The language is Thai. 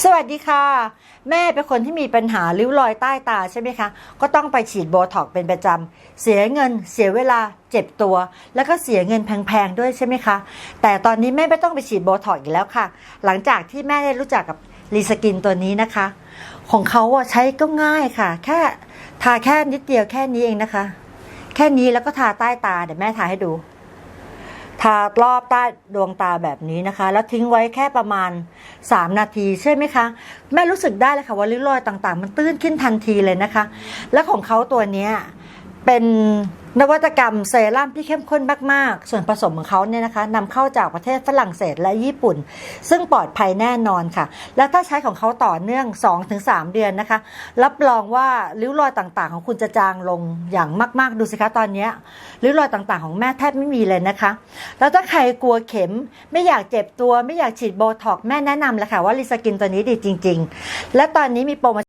สวัสดีค่ะ แม่เป็นคนที่มีปัญหาริ้วรอยใต้ตาใช่ไหมคะ ก็ต้องไปฉีดโบท็อกซ์เป็นประจำเสียเงินเสียเวลาเจ็บตัว แล้วก็เสียเงินแพงๆด้วยใช่ไหมคะ แต่ตอนนี้แม่ไม่ต้องไปฉีดโบท็อกซ์อีกแล้วค่ะ หลังจากที่แม่ได้รู้จักกับรีสกินตัวนี้นะคะ ของเขาอะใช้ก็ง่ายค่ะ แค่ทาแค่นิดเดียวแค่นี้เองนะคะ แค่นี้แล้วก็ทาใต้ตาเดี๋ยวแม่ทาให้ดู ทารอบใต้ดวงตาแบบนี้นะคะ แล้วทิ้งไว้แค่ประมาณ 3 นาทีใช่ไหมคะ แม่รู้สึกได้เลยค่ะว่าริ้วรอยต่างๆ มันตื้นขึ้นทันทีเลยนะคะ และของเขาตัวนี้เป็น นวัตกรรมเซรั่มที่เข้มข้นมาก ๆ ส่วนผสมของเขาเนี่ยนะคะนำเข้าจากประเทศฝรั่งเศสและญี่ปุ่น ซึ่งปลอดภัยแน่นอนค่ะ และถ้าใช้ของเขาต่อเนื่อง 2-3 เดือนนะคะ รับรองว่าริ้วรอยต่างๆ ของคุณจะจางลงอย่างมาก ๆ ดูสิคะตอนนี้ริ้วรอยต่างๆ ของแม่แทบไม่มีเลยนะคะ แล้วถ้าใครกลัวเข็มไม่อยากเจ็บตัวไม่อยากฉีดโบท็อกแม่แนะนำเลยค่ะว่าลิสกินตัวนี้ดีจริง ๆ และตอนนี้มีโปรโมชั่น